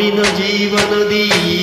ನಾಡಿನ ಜೀವನದಿ ಈ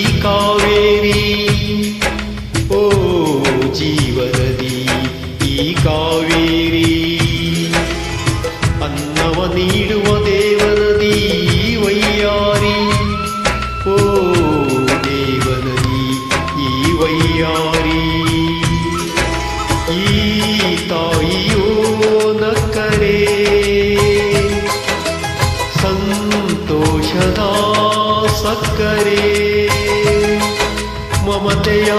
ಸಕ್ಕರೆ ಮಮತೆಯ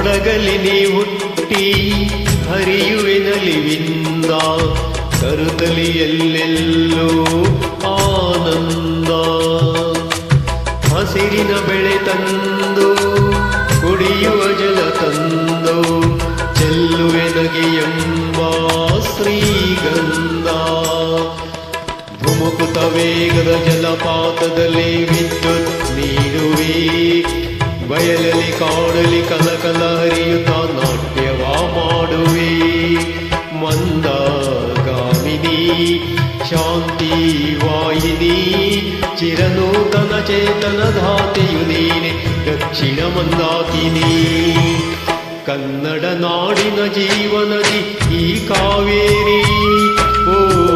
ಕೊಡಗಲಿ ನೀ ಹುಟ್ಟಿ ಹರಿಯುವೆ ನಲಿವಿಂದ ಕರುತಲಿ ಎಲ್ಲೆಲ್ಲೋ ಆನಂದ. ಹಸಿರಿನ ಬೆಳೆ ತಂದು, ಕುಡಿಯುವ ಜಲ ತಂದು, ಚೆಲ್ಲುವೆ ನಗೆಯೆಂಬ ಶ್ರೀಗಂಧ. ಧುಮುಕುತ ವೇಗದ ಜಲಪಾತದಲ್ಲಿ ವಿದ್ಯುತ್ ನೀಡುವೆ. ಬಯಲಲ್ಲಿ ಕಾಡಲಿ ಕಲಕಲ ಹರಿಯುತ್ತ ನಾಟ್ಯವ ಮಾಡುವೆ. ಮಂದಗಾಮಿನಿ ಶಾಂತಿ ವಾಹಿನಿ ಚಿರನೂತನ ಚೇತನ ಧಾತೆಯು ನೀನೆ, ದಕ್ಷಿಣ ಮಂದಾಕಿನಿ. ಕನ್ನಡ ನಾಡಿನ ಜೀವನದಿ ಈ ಕಾವೇರಿ. ಓ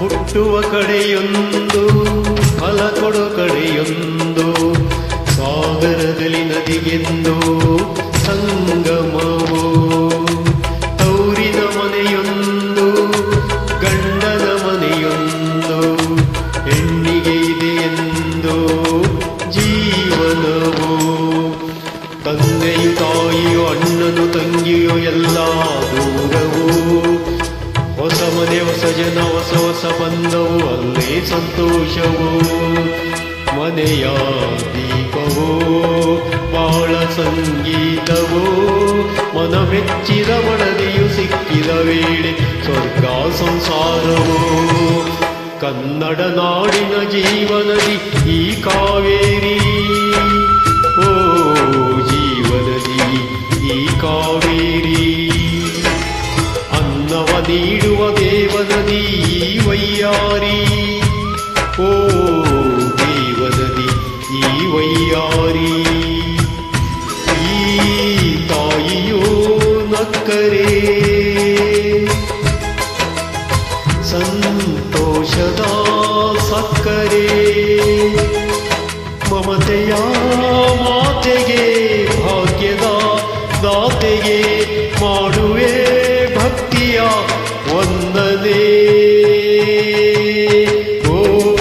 ಹುಟ್ಟುವ ಕಡೆಯೊಂದು, ಫಲ ಕೊಡು ಕಡೆಯೊಂದು, ಸಾಗರದಲ್ಲಿ ನದಿಗೆಂದು ಸಂಗಮವು. ತೌರಿನ ಮನೆಯೊಂದು ಗಂಡದ ಮನೆಯೊಂದು, ಹೆಣ್ಣಿಗೆ ಇದೆ ಎಂದು ಜೀವನವು. ತಂದೆಯು ತಾಯಿಯು ಅಣ್ಣನು ತಂಗಿಯು ಎಲ್ಲ ದೂರವು. ಹೊಸ ಸಜನ ಹೊಸ ಹೊಸ ಬಂದವು, ಅಲ್ಲೇ ಸಂತೋಷವು. ಮನೆಯ ದೀಪವೋ, ಬಾಳ ಸಂಗೀತವು. ಮನ ಮೆಚ್ಚಿದ ಮಡದಿಯು ಸಿಕ್ಕಿದ ವೇಳೆ ಸ್ವರ್ಗ ಸಂಸಾರವು. ಕನ್ನಡ ನಾಡಿನ ಜೀವನದಿ ಈ ಕಾವೇರಿ. ಓ, ಜೀವನದಿ ಈ ಕಾವೇರಿ. ನೀಡುವ ದೇವದಿ ಈ ವೈಯಾರಿ. ಓ ದೇವದಿ ಈ ವೈಯಾರಿ. ಈ ತಾಯಿಯೋ ನಕ್ಕರೆ. ಸಂತೋಷದ ಸಕ್ಕರೆ. ಮಮತೆಯ ಮಾತೆಗೆ ओ